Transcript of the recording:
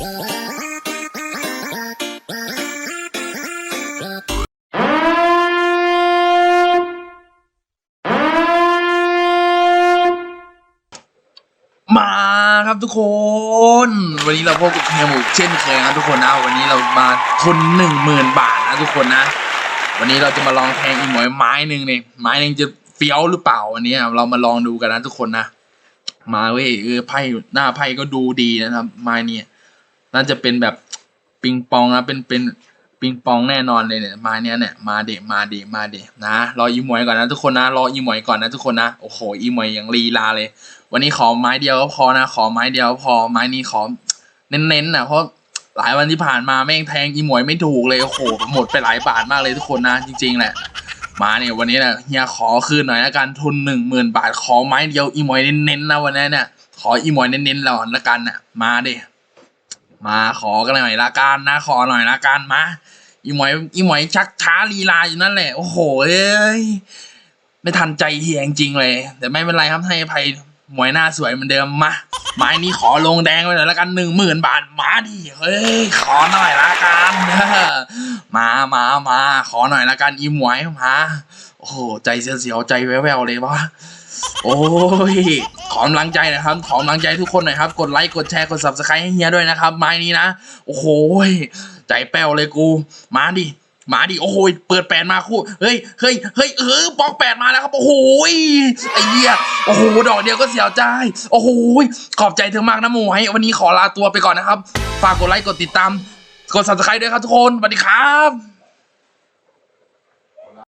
มาครับทุกคน วันนี้เราพบกับเฮียหมูเช่นเคยครับทุกคนนะวันนี้เรามาทุนหนึ่งหมื่นบาทนะทุกคนนะ วันนี้เราจะมาลองแทงอีหมวยไม้หนึ่งเนี่ยไม้หนึ่งจะเฟี้ยวหรือเปล่าวันนี้เรามาลองดูกันนะทุกคนนะ มาเว้ยเออไพ่หน้าไพ่ก็ดูดีนะครับไม้เนี่ย น่าจะเป็นแบบปิงปองนะเป็นเป็นปิงปองแน่นอนเลยเนี่ยม้เนี้ยเนี่ยมาเดมาเดมาเดนะรออีหมวยก่อนนะทุกคนนะรออีหมวยก่อนนะทุกคนนะโอ้โหอีหมวยยังลีลาเลย วันนี้ขอไม้เดียวก็พอนะ ขอไม้เดียวพอไม้นี้ขอเน้นๆนะเพราะหลายวันที่ผ่านมาแม่งแทงอีหมวยไม่ถูกเลยโอ้โหหมดไปหลายบาทมากเลยทุกคนนะจริงๆแหละมาเนี่ยวันนี้นะเฮียขอคืนหน่อยละกันทุนหนึ่งหมื่นบาทขอไม้เดียวอีหมวยเน้นๆนะวันนี้เนี่ยขออีหมวยเน้นๆแล้วละกันน่ะมาเดิ มาขอกันหน่อยละกันนะ ขอหน่อยละกันมาอีหมวยอีหมวยชักช้าลีลาอยู่นั่นแหละ โอ้โหเอ้ยไม่ทันใจเฮียจริงเลย แต่ไม่เป็นไรครับให้อภัยหมวยหน้าสวยเหมือนเดิมมาไม้นี้ขอลงแดงไปหน่อยละกันหนึ่งหมื่นบาทมาดิเฮ้ยขอหน่อยละกัน มามามา ขอหน่อยละกันอีหมวยมา โอ้โห ใจเสียวๆใจแว่วๆเลยวะโอ้ย ขอกำลังใจนะครับ ขอกำลังใจทุกคนหน่อยครับ กดไลค์ กดแชร์ กด subscribe ให้เฮียด้วยนะครับ ไม้นี้นะ โอ้โห ใจแป้วเลยกู มาดิ มาดิ โอ้โห เปิดแปดมาคู่ เฮ้ย เฮ้ย เฮ้ย เออปอกแปดมาแล้วครับ โอ้โห ไอ้เหี้ย โอ้โห ดอกเดียวก็เสียวใจ โอ้โห ขอบใจเธอมากนะหมูให้วันนี้ขอลาตัวไปก่อนนะครับ ฝากกดไลค์ กดติดตาม กด subscribe ด้วยครับทุกคนสวัสดีครับ